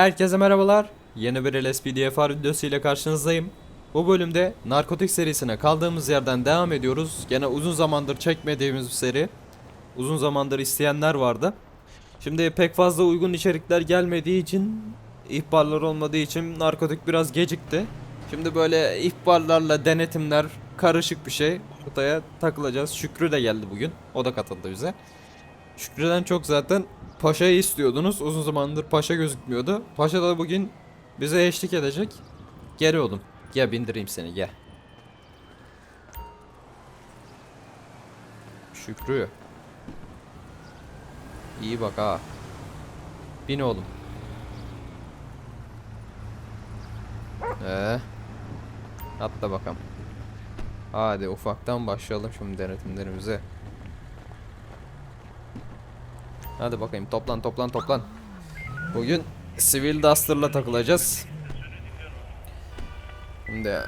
Herkese merhabalar. Yeni bir LSPDFR videosu ile karşınızdayım. Bu bölümde narkotik serisine kaldığımız yerden devam ediyoruz. Gene uzun zamandır çekmediğimiz bir seri. Uzun zamandır isteyenler vardı. Şimdi pek fazla uygun içerikler gelmediği için, ihbarlar olmadığı için narkotik biraz gecikti. Şimdi böyle ihbarlarla denetimler karışık bir şey. Ortaya takılacağız. Şükrü de geldi bugün. O da katıldı bize. Şükrü'den çok zaten Paşa'yı istiyordunuz. Uzun zamandır Paşa gözükmüyordu. Paşa da bugün bize eşlik edecek. Gel oğlum. Gel bindireyim seni gel. Şükrü. İyi bak ha. Bin oğlum. Ee, atla bakalım. Hadi ufaktan başlayalım şimdi denetimlerimize. Hadi bakayım toplan toplan toplan. Bugün Civil Duster'la takılacağız. Şimdi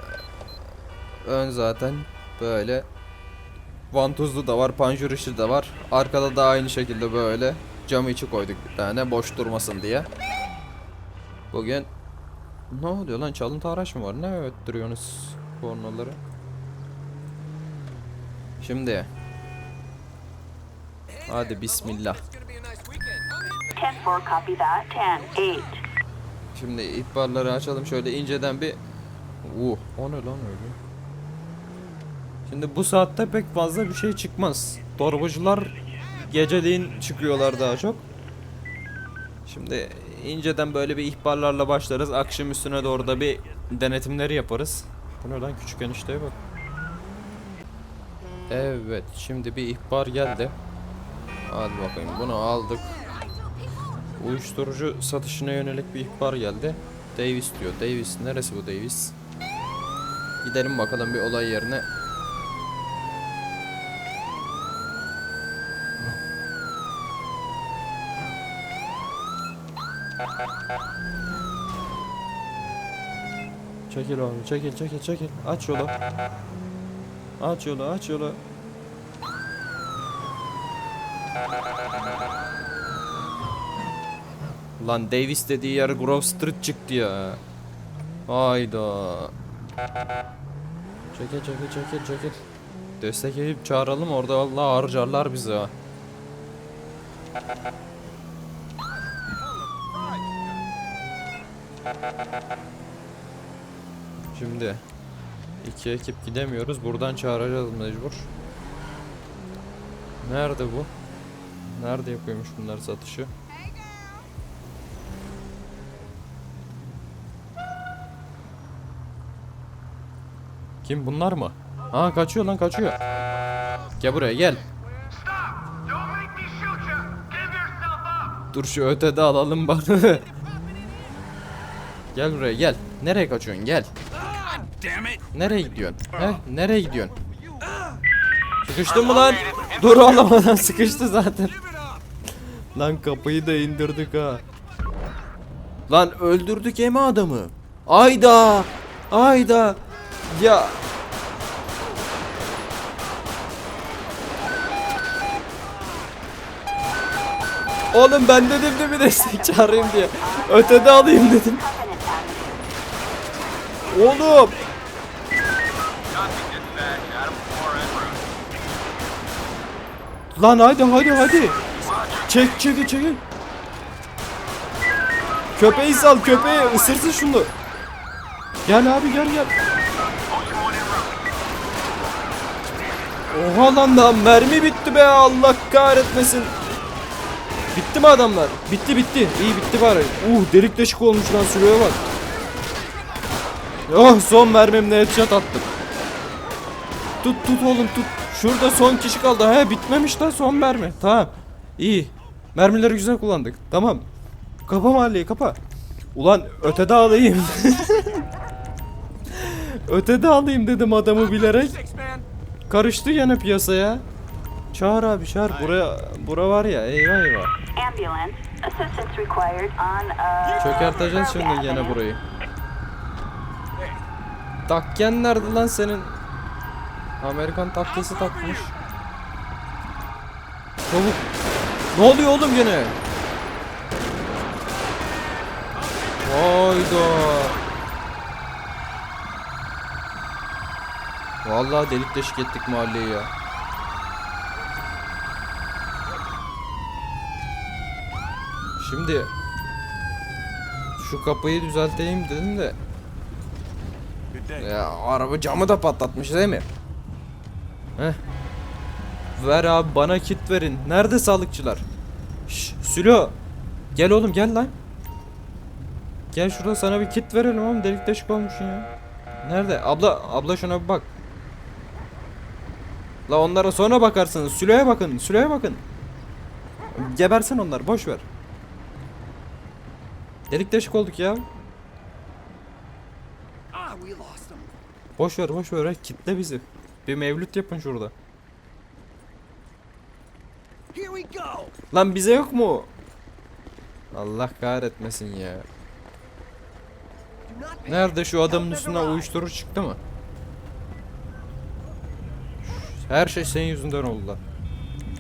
ön zaten böyle vantuzlu da var, panjur işi de var. Arkada da aynı şekilde böyle cam içi koyduk bir tane boş durmasın diye. Bugün ne oluyor lan çalıntı araç mı var? Ne öttürüyorsunuz kornaları? Şimdi Hadi bismillah. 10-4, copy that. 10-8. Şimdi ihbarları açalım şöyle inceden bir Uh, o ne lan öyle? Şimdi bu saatte pek fazla bir şey çıkmaz. Torbacılar geceliğin çıkıyorlar daha çok. Şimdi inceden böyle bir ihbarlarla başlarız. Akşam üstüne doğru da bir denetimleri yaparız. Bu ne lan küçük enişteye bak. Evet şimdi bir ihbar geldi. Hadi bakayım bunu aldık. Uyuşturucu satışına yönelik bir ihbar geldi. Davis diyor. Davis neresi bu Davis? Gidelim bakalım bir olay yerine. Çekil oğlum çekil çekil çekil. Aç yolu. Aç yolu aç yolu. Lan Davis dediği yer Grove Street çıktı ya. Hayda. Çekil çekil çekil çekil. Destek edip çağıralım orada vallahi harcarlar bizi ha. Şimdi iki ekip gidemiyoruz. Buradan çağıracağız mecbur. Nerede bu? Nerede yapıyormuş bunlar satışı? Kim bunlar mı? Ha kaçıyor lan kaçıyor. Gel buraya gel. Dur şu ötede alalım bak. gel buraya gel. Nereye kaçıyorsun gel. Nereye gidiyorsun? He? Nereye gidiyorsun? Sıkıştın mı lan? Dur oğlum sıkıştı zaten. Lan kapıyı da indirdik ha. Lan öldürdük emi adamı. Ayda. Ayda. Ya. Oğlum ben dedim de bir destek çağırayım diye. Ötede alayım dedim. Oğlum. Lan hadi hadi hadi. Çek çek çek. Köpeği sal köpeği ısırsın şunu. Gel abi gel gel. Oha lan lan mermi bitti be Allah kahretmesin. Bitti mi adamlar? Bitti bitti. İyi bitti bari. Uh delik deşik olmuş lan sürüye bak. Oh son mermimle headshot attım. Tut tut oğlum tut. Şurada son kişi kaldı. He bitmemiş lan son mermi. Tamam. İyi. Mermileri güzel kullandık. Tamam. Kapa mahalleyi kapa. Ulan ötede alayım. ötede alayım dedim adamı bilerek. Karıştı yine piyasaya. Çağır abi çağır. Buraya bura var ya eyvah eyvah. Uh Çökerteceğiz şimdi gene burayı. Takken nerede lan senin? Amerikan takkesi takmış. Çabuk. Ne oluyor oğlum gene? go. Vallahi delik deşik ettik mahalleyi ya. Şimdi şu kapıyı düzelteyim dedim de ya araba camı da patlatmış değil mi? Ver abi bana kit verin. Nerede sağlıkçılar? Şş, Sülo. Gel oğlum gel lan. Gel şurada sana bir kit verelim oğlum delik deşik olmuşsun ya. Nerede? Abla abla şuna bir bak. La onlara sonra bakarsınız. Sülo'ya bakın. Sülo'ya bakın. Gebersin onlar. Boş ver. Delik deşik olduk ya. Ah. Boş ver boş ver. Kitle bizi. Bir mevlüt yapın şurada. Lan bize yok mu? Allah kahretmesin ya. Nerede şu adamın üstüne uyuşturucu çıktı mı? Her şey senin yüzünden oldu lan.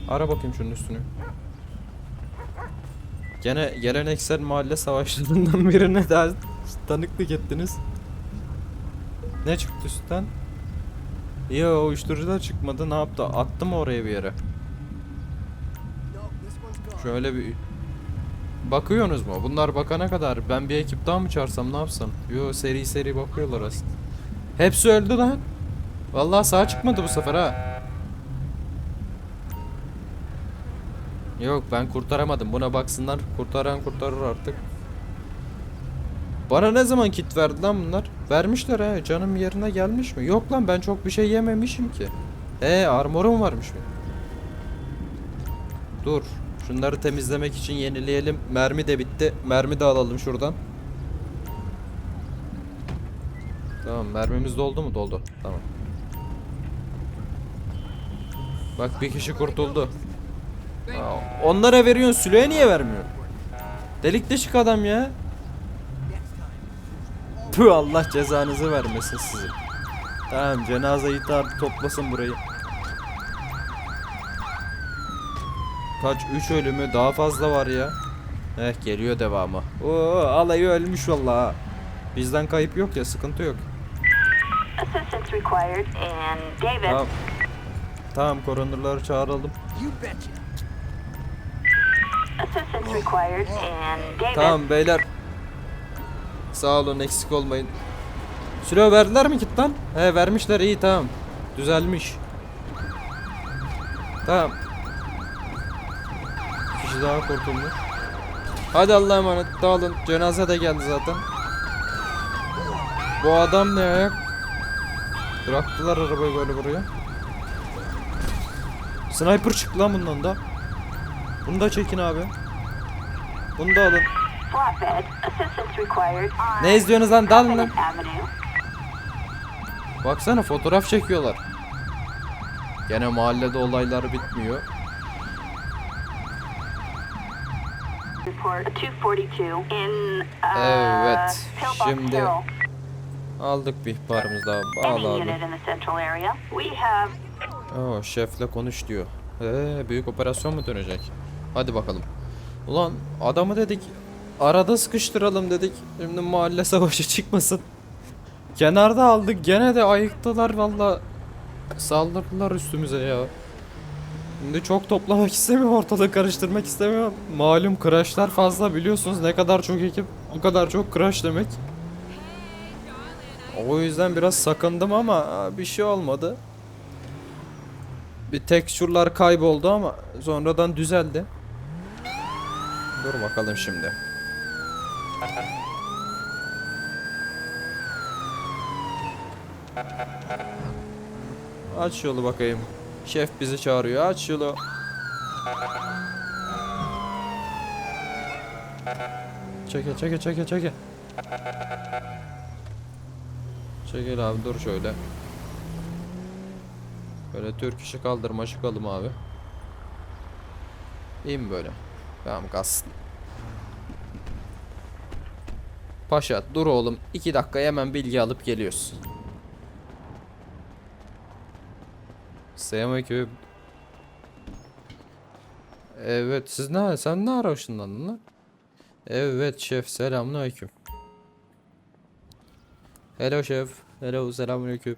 Ara bakayım şunun üstünü. Gene geleneksel mahalle savaşlarından birine daha tanıklık ettiniz. Ne çıktı üstten? Yo uyuşturucu da çıkmadı. Ne yaptı? Attı mı oraya bir yere? Şöyle bir bakıyorsunuz mu? Bunlar bakana kadar ben bir ekip daha mı çağırsam ne yapsam? Yo seri seri bakıyorlar aslında. Hepsi öldü lan. Vallahi sağ çıkmadı bu sefer ha. Yok ben kurtaramadım. Buna baksınlar. Kurtaran kurtarır artık. Bana ne zaman kit verdi lan bunlar? Vermişler he. Canım yerine gelmiş mi? Yok lan ben çok bir şey yememişim ki. E armorum varmış mı? Dur. Şunları temizlemek için yenileyelim. Mermi de bitti. Mermi de alalım şuradan. Tamam mermimiz doldu mu? Doldu. Tamam. Bak bir kişi kurtuldu. Aa, onlara veriyorsun. Sülo'ya niye vermiyor? Delik deşik adam ya. Tüh Allah cezanızı vermesin sizin. Tamam cenaze itaat toplasın burayı. Kaç? 3 ölümü daha fazla var ya. Eh geliyor devamı. Oo alayı ölmüş vallahi. Bizden kayıp yok ya sıkıntı yok. Tamam. Tamam koronerları çağıralım. Tamam beyler. Sağ olun eksik olmayın. Süre verdiler mi kit lan? He vermişler iyi tamam. Düzelmiş. Tamam. Kişi daha kurtulmuş. Hadi Allah'a emanet dağılın. Cenaze de geldi zaten. Bu adam ne ayak? Bıraktılar arabayı böyle buraya. Sniper çıktı lan bundan da. Bunu da çekin abi. Bunu da alın. Ne izliyorsunuz lan? Dalın lan. Baksana fotoğraf çekiyorlar. Gene mahallede olaylar bitmiyor. Report 242 in uh, Evet, Pillbox şimdi. Aldık bir ihbarımız daha. Bağla abi. Oo, şefle konuş diyor. Ee, büyük operasyon mu dönecek? Hadi bakalım. Ulan adamı dedik arada sıkıştıralım dedik. Şimdi mahalle savaşı çıkmasın. Kenarda aldık gene de ayıktılar valla. Saldırdılar üstümüze ya. Şimdi çok toplamak istemiyorum ortalığı karıştırmak istemiyorum. Malum crashlar fazla biliyorsunuz ne kadar çok ekip o kadar çok crash demek. O yüzden biraz sakındım ama bir şey olmadı. Bir tekstürler kayboldu ama sonradan düzeldi. Dur bakalım şimdi. Aç yolu bakayım. Şef bizi çağırıyor. Aç yolu. Çeke çeke çeke çeke. Çekil abi dur şöyle. Böyle Türk işi kaldırma çıkalım abi. Mi böyle? Tamam kalsın. Paşa dur oğlum. 2 dakika hemen bilgi alıp geliyoruz. Selamünaleyküm. Evet siz ne sen ne ara ışınlandın lan? Evet şef selamünaleyküm. Hello şef. Hello selamünaleyküm.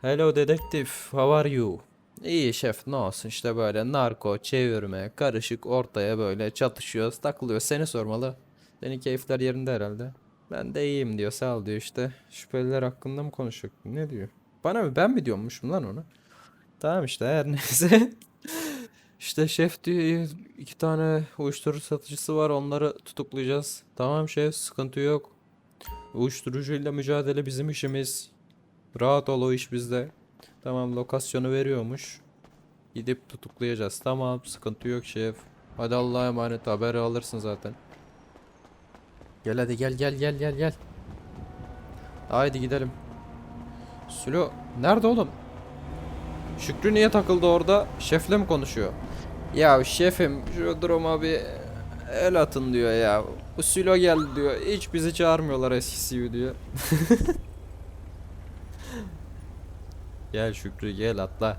Hello dedektif. How are you? İyi şef ne olsun işte böyle narko çevirme karışık ortaya böyle çatışıyoruz takılıyoruz seni sormalı. Senin keyifler yerinde herhalde. Ben de iyiyim diyor sağ ol diyor işte. Şüpheliler hakkında mı konuşacak? Ne diyor? Bana mı ben mi diyormuşum lan onu? Tamam işte her neyse. işte şef diyor iki tane uyuşturucu satıcısı var onları tutuklayacağız. Tamam şef sıkıntı yok. Uyuşturucuyla mücadele bizim işimiz. Rahat ol o iş bizde. Tamam lokasyonu veriyormuş. Gidip tutuklayacağız. Tamam sıkıntı yok şef. Hadi Allah'a emanet haberi alırsın zaten. Gel hadi gel gel gel gel gel. Haydi gidelim. Sülo nerede oğlum? Şükrü niye takıldı orada? Şefle mi konuşuyor? Ya şefim şu duruma bir el atın diyor ya. Bu Sülo geldi diyor. Hiç bizi çağırmıyorlar eskisi gibi diyor. gel Şükrü gel atla.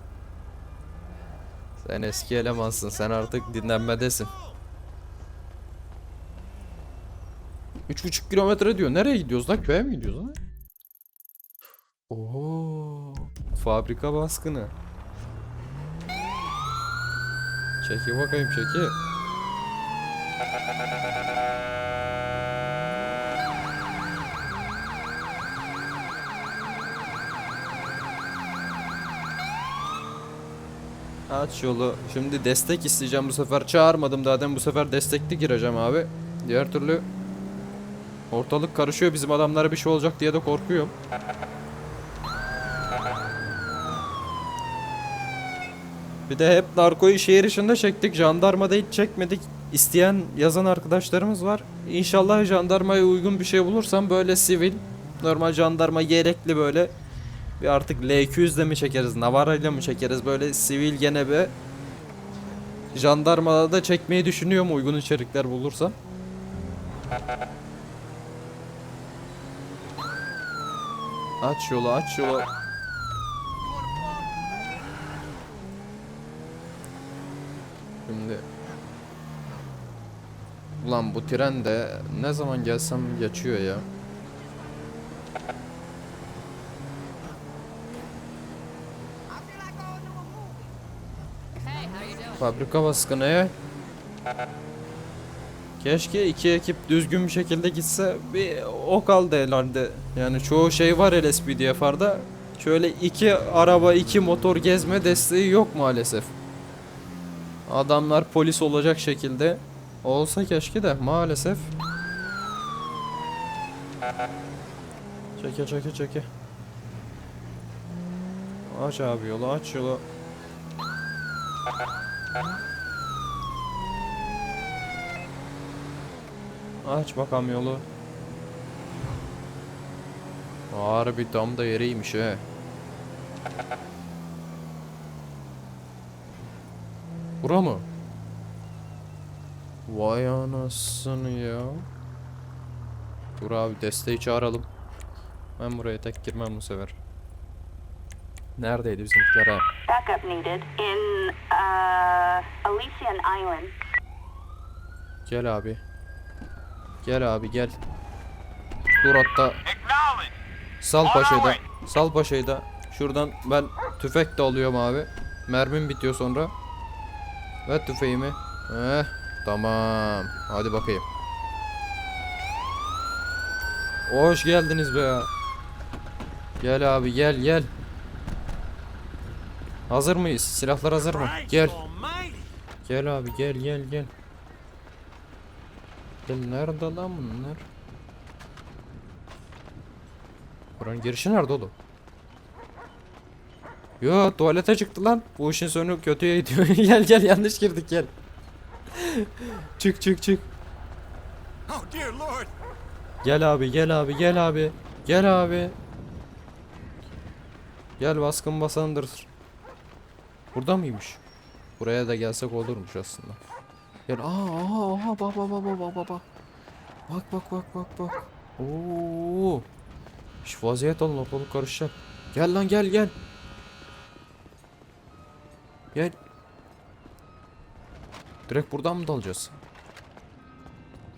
Sen eski elemansın. Sen artık dinlenmedesin. 3,5 kilometre diyor. Nereye gidiyoruz lan? Köye mi gidiyoruz lan? Oo, fabrika baskını. Çeki bakayım çeki. Aç yolu. Şimdi destek isteyeceğim bu sefer. Çağırmadım zaten bu sefer destekli gireceğim abi. Diğer türlü ortalık karışıyor. Bizim adamlara bir şey olacak diye de korkuyorum. Bir de hep narkoyu şehir içinde çektik. Jandarmada hiç çekmedik. İsteyen yazan arkadaşlarımız var. İnşallah jandarmaya uygun bir şey bulursam böyle sivil, normal jandarma gerekli böyle bir artık L200 de mi çekeriz, Navara ile mi çekeriz böyle sivil gene bir jandarmada da çekmeyi düşünüyorum uygun içerikler bulursam. Aç yolu, aç yolu. Şimdi Ulan bu tren de ne zaman gelsem geçiyor ya. Fabrika baskını. Keşke iki ekip düzgün bir şekilde gitse bir o kaldı herhalde. Yani çoğu şey var LSPDFR'da. Şöyle iki araba iki motor gezme desteği yok maalesef. Adamlar polis olacak şekilde olsa keşke de maalesef. Çeke çeke çeke. Aç abi yolu aç yolu. Aç bakalım yolu. Harbi tam da yeriymiş he. Bura mı? Vay anasını ya. Dur abi desteği çağıralım. Ben buraya tek girmem bu sefer. Neredeydi bizimkiler ha? Backup needed in uh, Elysian Island. Gel abi. Gel abi gel. Dur hatta sal paşayı da. Sal paşayı da. Şuradan ben tüfek de alıyorum abi. Mermim bitiyor sonra. Ver tüfeğimi. Heh, tamam. Hadi bakayım. Hoş geldiniz be. Gel abi gel gel. Hazır mıyız? Silahlar hazır mı? Gel. Gel abi gel gel gel. Gel nerede lan bunlar? Buranın girişi nerede oğlum? Yo tuvalete çıktı lan. Bu işin sonu kötüye gidiyor. gel gel yanlış girdik gel. çık çık çık. Oh dear lord! Gel abi gel abi gel abi. Gel abi. Gel baskın basandır. Burada mıymış? Buraya da gelsek olurmuş aslında. Gel aa aa aa bak bak bak bak bak bak. Bak bak bak bak bak. Oo. Şu vaziyet alın ortalık karışacak. Gel lan gel gel. Gel. Direkt buradan mı dalacağız?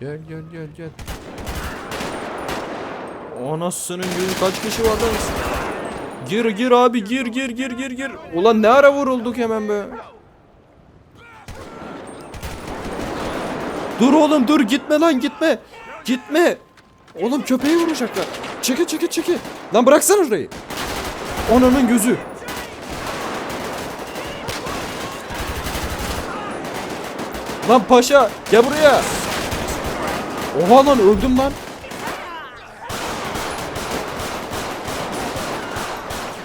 Gel gel gel gel. Anasının yüzü kaç kişi var lan? Gir gir abi gir gir gir gir gir. Ulan ne ara vurulduk hemen be. Dur oğlum dur gitme lan gitme. Gitme. Oğlum köpeği vuracaklar. Çekil çekil çekil. Lan bıraksana şurayı. Onanın gözü. Lan paşa gel buraya. Oha lan öldüm lan.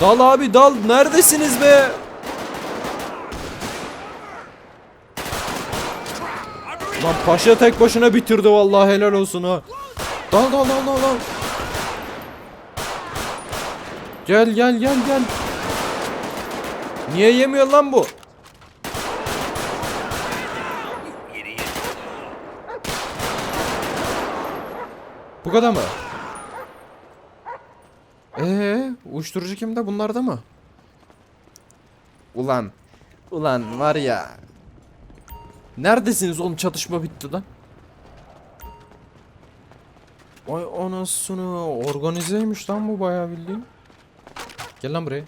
Dal abi dal neredesiniz be? Lan paşa tek başına bitirdi vallahi helal olsun ha. Dal dal dal dal dal. Gel gel gel gel. Niye yemiyor lan bu? Bu kadar mı? Ee, uyuşturucu kimde? Bunlarda mı? Ulan. Ulan var ya. Neredesiniz oğlum? Çatışma bitti lan. Ay anasını organizeymiş lan bu bayağı bildiğin. Gel lan buraya.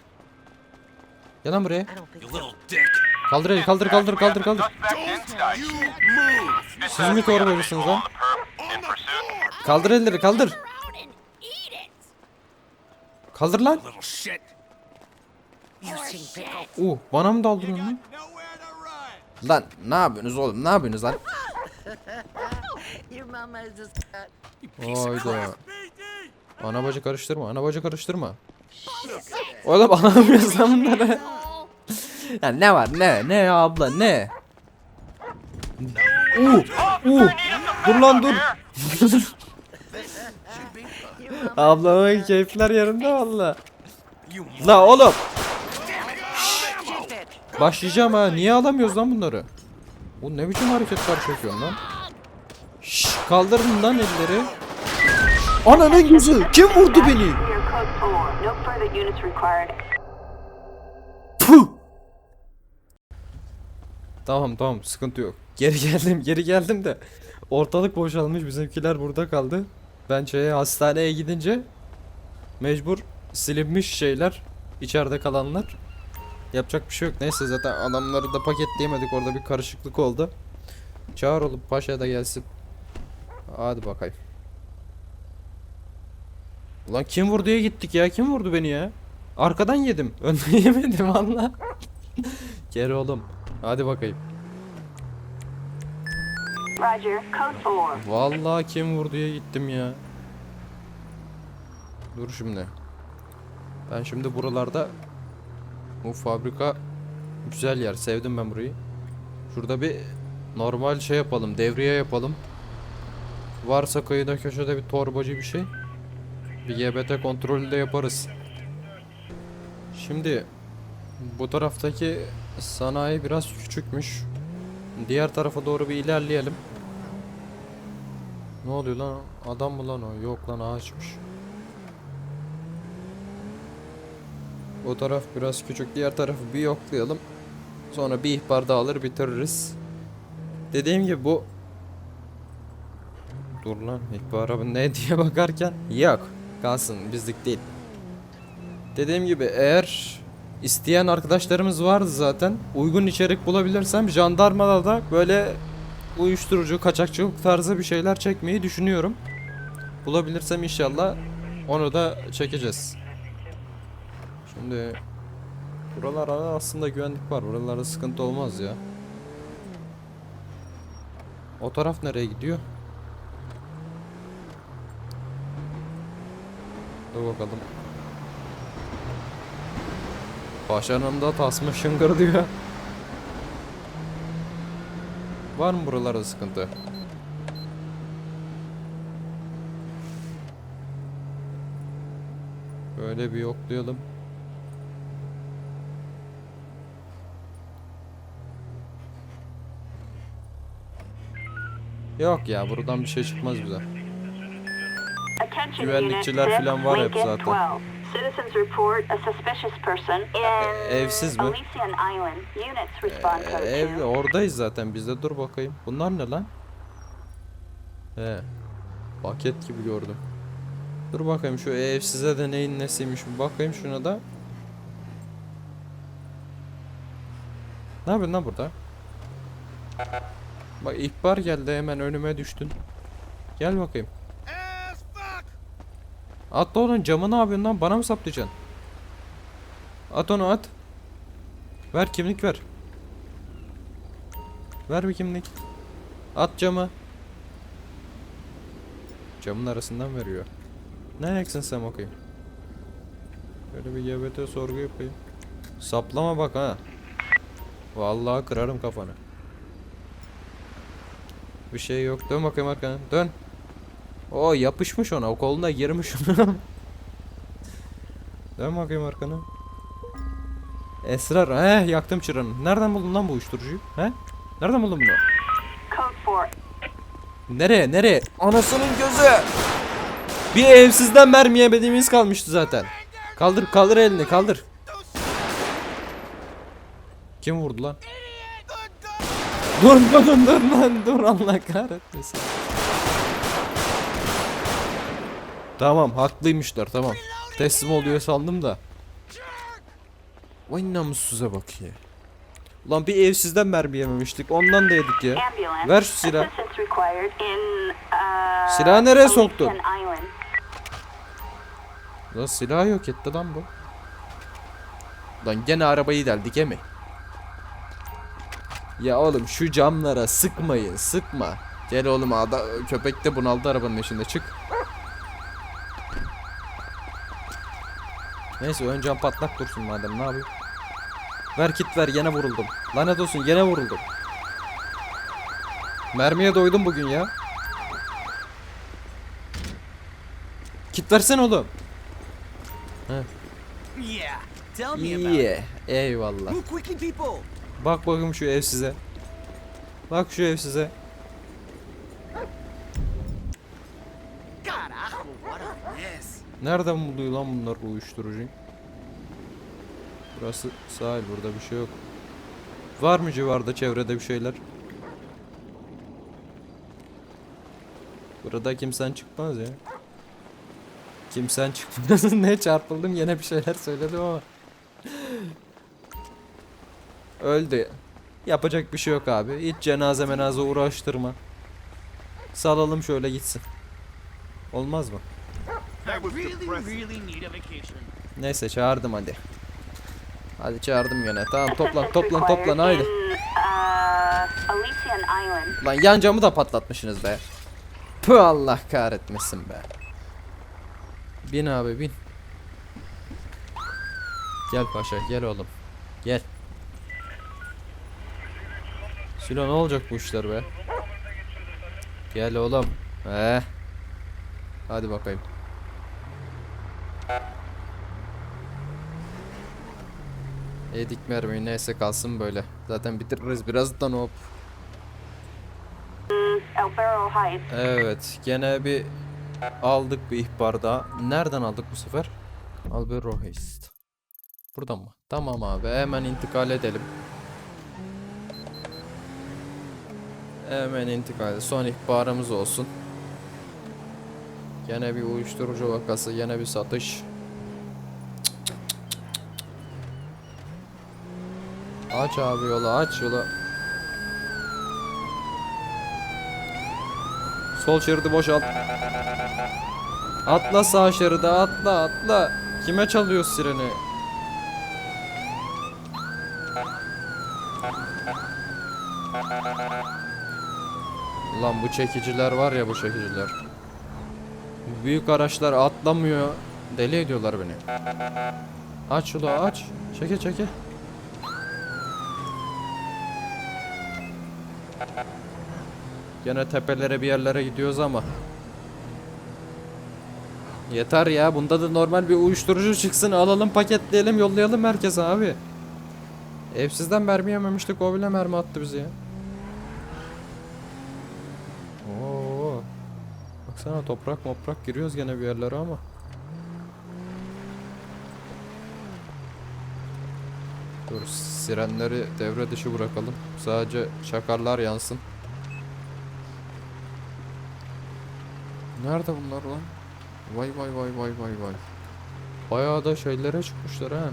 Gel lan buraya. Kaldır eli kaldır kaldır kaldır kaldır. Siz mi koruyorsunuz lan? Kaldır elleri kaldır. Kaldır lan. Uh bana mı daldırıyorsun lan? Lan ne yapıyorsunuz oğlum ne yapıyorsunuz lan? Hayda. Ana bacı karıştırma ana bacı karıştırma. Oğlum anlamıyoruz lan bunları. ya ne var ne ne ya abla ne? Uh uh dur lan dur. Ablamın keyifler yerinde valla. La oğlum. Başlayacağım ha. Niye alamıyoruz lan bunları? Bu ne biçim hareketler çekiyorsun lan? Şşş kaldırın lan elleri. Ananın gözü. Kim vurdu beni? Your code 4. No further units required. Puh. Tamam tamam sıkıntı yok. Geri geldim geri geldim de ortalık boşalmış bizimkiler burada kaldı. Ben şeye hastaneye gidince mecbur silinmiş şeyler içeride kalanlar. Yapacak bir şey yok. Neyse zaten adamları da paketleyemedik orada bir karışıklık oldu. Çağır olup paşa da gelsin. Hadi bakayım. Ulan kim vurduya gittik ya? Kim vurdu beni ya? Arkadan yedim. Önden yemedim valla. Geri oğlum. Hadi bakayım. Roger. Code 4. Vallahi kim vurduya gittim ya. Dur şimdi. Ben şimdi buralarda bu fabrika güzel yer. Sevdim ben burayı. Şurada bir normal şey yapalım. Devriye yapalım. Varsa kıyıda köşede bir torbacı bir şey. Bir GBT kontrolü de yaparız. Şimdi bu taraftaki sanayi biraz küçükmüş. Diğer tarafa doğru bir ilerleyelim. Ne oluyor lan? Adam mı lan o? Yok lan ağaçmış. O taraf biraz küçük. Diğer tarafı bir yoklayalım. Sonra bir ihbar da alır bitiririz. Dediğim gibi bu... Dur lan ihbara ne diye bakarken yok. Kalsın bizlik değil. Dediğim gibi eğer isteyen arkadaşlarımız vardı zaten. Uygun içerik bulabilirsem jandarmada da böyle uyuşturucu, kaçakçılık tarzı bir şeyler çekmeyi düşünüyorum. Bulabilirsem inşallah onu da çekeceğiz. Şimdi buralarda aslında güvenlik var. Buralarda sıkıntı olmaz ya. O taraf nereye gidiyor? Dur bakalım. Paşanın da tasma şıngır diyor. Var mı buralarda sıkıntı? Böyle bir yoklayalım. Yok ya buradan bir şey çıkmaz bize. Güvenlikçiler falan var hep zaten. 12. Citizens report a suspicious person in evsiz mi? Elysian Island. Units respond Ee, code ev 2. oradayız zaten biz de dur bakayım. Bunlar ne lan? He. Paket gibi gördüm. Dur bakayım şu ev size de neyin nesiymiş bir bakayım şuna da. Ne yapıyorsun lan burada? Bak ihbar geldi hemen önüme düştün. Gel bakayım. As fuck! At da onun camı ne yapıyorsun lan? Bana mı saplayacaksın? At onu at. Ver kimlik ver. Ver bir kimlik. At camı. Camın arasından veriyor. Ne ayaksın sen bakayım. Böyle bir GBT sorgu yapayım. Saplama bak ha. Vallahi kırarım kafanı. Bir şey yok. Dön bakayım arkana. Dön. O yapışmış ona. O koluna girmiş ona. Dön bakayım arkana. Esrar. He yaktım çıranı. Nereden buldun lan bu uyuşturucuyu? He? Nereden buldun bunu? Code 4. Nereye? Nereye? Anasının gözü. Bir evsizden mermi yemediğimiz kalmıştı zaten. Kaldır kaldır elini kaldır. Kim vurdu lan? Dur dur dur lan dur Allah kahretmesin. Tamam haklıymışlar tamam. Teslim oluyor sandım da. Vay namussuza bak ya. Lan bir evsizden mermi yememiştik ondan da yedik ya. Ver şu silahı. Uh, Silahı nereye soktun? Lan silah yok etti lan bu. Lan gene arabayı deldik emi. Ya oğlum şu camlara sıkmayın sıkma. Gel oğlum ada köpek de bunaldı arabanın içinde çık. Neyse ön cam patlak dursun madem ne yapayım. Ver kit ver gene vuruldum. Lanet olsun gene vuruldum. Mermiye doydum bugün ya. Kit versene oğlum. Yeah, it. İyi. Eyvallah. Bak bakayım şu ev size. Bak şu ev size. Nereden buluyor lan bunlar bu uyuşturucuyu? Burası sahil burada bir şey yok. Var mı civarda çevrede bir şeyler? Burada kimsen çıkmaz ya. Kimsen çıkmaz. ne çarpıldım yine bir şeyler söyledim ama. Öldü. Yapacak bir şey yok abi. Hiç cenaze menaze uğraştırma. Salalım şöyle gitsin. Olmaz mı? Neyse çağırdım hadi. Hadi çağırdım gene. Tamam toplan toplan toplan haydi. In Elysian Island. Lan yan camı da patlatmışsınız be. Püh Allah kahretmesin be. Bin abi bin. Gel paşa gel oğlum. Gel. Sülo ne olacak bu işler be? Gel oğlum. He. Hadi bakayım. Yedik mermiyi neyse kalsın böyle. Zaten bitiririz birazdan hop. Evet, gene bir aldık bir ihbar daha. Nereden aldık bu sefer? Albero Heist. Buradan mı? Tamam abi, hemen intikal edelim. Hemen intikal. Son ihbarımız olsun. Gene bir uyuşturucu vakası, gene bir satış. Aç abi yolu, aç yolu. Sol şeridi boşalt. Atla sağ şeride atla atla. Kime çalıyor sireni? Lan bu çekiciler var ya bu çekiciler. Büyük araçlar atlamıyor. Deli ediyorlar beni. Aç ula aç. Çeke çeke. Gene tepelere bir yerlere gidiyoruz ama. Yeter ya bunda da normal bir uyuşturucu çıksın alalım paketleyelim yollayalım merkeze abi. Evsizden mermi yememiştik o bile mermi attı bizi ya. Oo. Baksana toprak moprak giriyoruz gene bir yerlere ama. Dur sirenleri devre dışı bırakalım. Sadece çakarlar yansın. Nerede bunlar lan? Vay vay vay vay vay vay. Bayağı da şeylere çıkmışlar ha.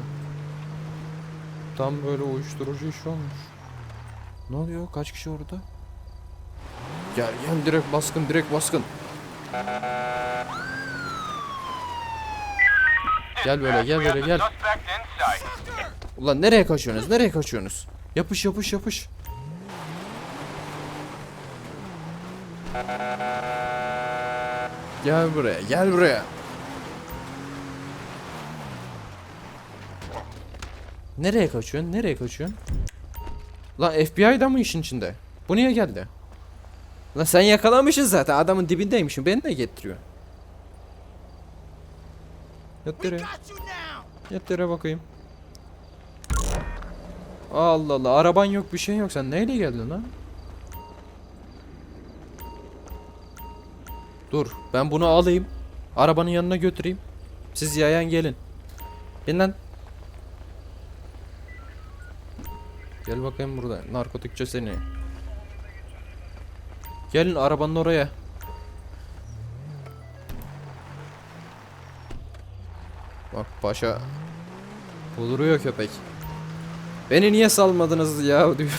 Tam böyle uyuşturucu iş olmuş. Ne oluyor? Kaç kişi orada? Gel gel direkt baskın direkt baskın. Gel böyle gel böyle gel. Ulan nereye kaçıyorsunuz? Nereye kaçıyorsunuz? Yapış yapış yapış. Gel buraya, gel buraya. Nereye kaçıyorsun? Nereye kaçıyorsun? Lan FBI da mı işin içinde? Bu niye geldi? Lan sen yakalamışsın zaten. Adamın dibindeymişsin. Beni de getiriyor. Yat yere. Yat yere bakayım. Allah Allah. Araban yok bir şey yok. Sen neyle geldin lan? Dur. Ben bunu alayım. Arabanın yanına götüreyim. Siz yayan gelin. Bin lan. Gel bakayım burada. Narkotikçi seni. Gelin arabanın oraya. Bak paşa. Buluruyor köpek. Beni niye salmadınız ya diyor.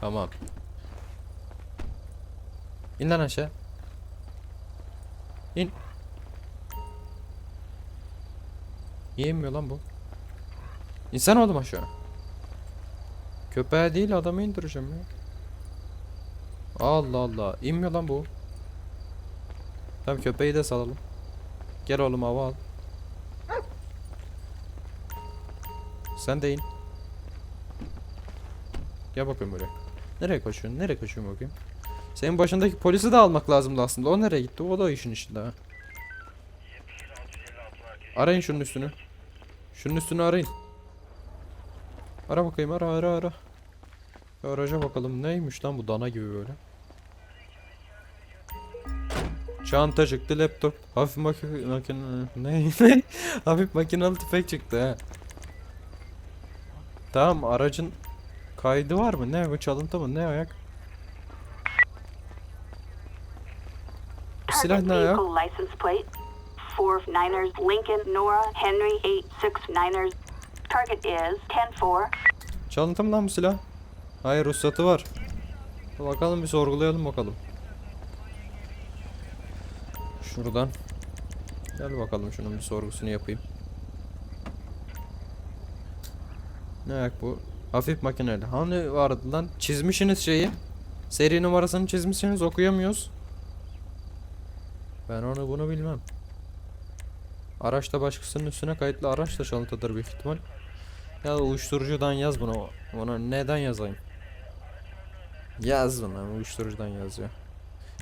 tamam. İn lan aşağı. İn. Niye lan bu? İnsan oğlum aşağı. Köpeğe değil adamı indireceğim ya. Allah Allah. İnmiyor lan bu. Tamam köpeği de salalım. Gel oğlum hava al. Sen de in. Gel bakayım buraya. Nereye kaçıyorsun? Nereye kaçıyorsun bakayım? Senin başındaki polisi de almak lazımdı aslında. O nereye gitti? O da işin içinde ha. Arayın şunun üstünü. Şunun üstünü arayın. Ara bakayım ara ara ara. Bir Araca bakalım neymiş lan bu dana gibi böyle. Çanta çıktı laptop. Hafif makine makine ne? ne? Hafif makinalı tüfek çıktı ha. Tamam aracın kaydı var mı? Ne bu çalıntı mı? Ne ayak? Silah ne ayak? license plate. Lincoln, Nora, Henry, eight six Niners. Target is 10-4. Çalıntı mı lan bu silah? Hayır ruhsatı var. Bakalım bir sorgulayalım bakalım. Şuradan. Gel bakalım şunun bir sorgusunu yapayım. Ne ayak bu? Hafif makineli. Hani vardı lan? Çizmişsiniz şeyi. Seri numarasını çizmişsiniz okuyamıyoruz. Ben onu bunu bilmem. Araçta başkasının üstüne kayıtlı araç da çalıntıdır büyük ihtimal. Ya uyuşturucudan yaz bunu. Bunu neden yazayım? Yaz bunu. Uyuşturucudan yazıyor.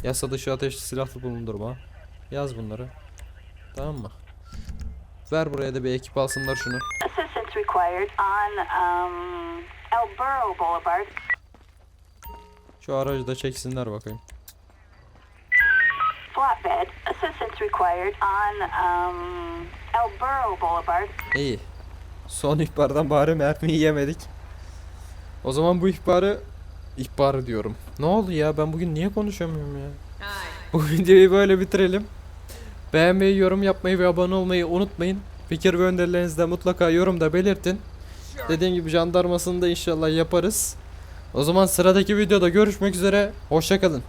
Yasa dışı ateşli silahlı bulundurma. Yaz bunları. Tamam mı? Ver buraya da bir ekip alsınlar şunu. Assistance required on um, El Burro Boulevard. Şu aracı da çeksinler bakayım. Flatbed. Assistance required on um, El Burro Boulevard. İyi. Son ihbardan bari mermiyi yemedik. O zaman bu ihbarı ihbarı diyorum. Ne oldu ya? Ben bugün niye konuşamıyorum ya? Bu videoyu böyle bitirelim. Beğenmeyi, yorum yapmayı ve abone olmayı unutmayın. Fikir ve önerilerinizi de mutlaka yorumda belirtin. Dediğim gibi jandarmasını da inşallah yaparız. O zaman sıradaki videoda görüşmek üzere. Hoşçakalın.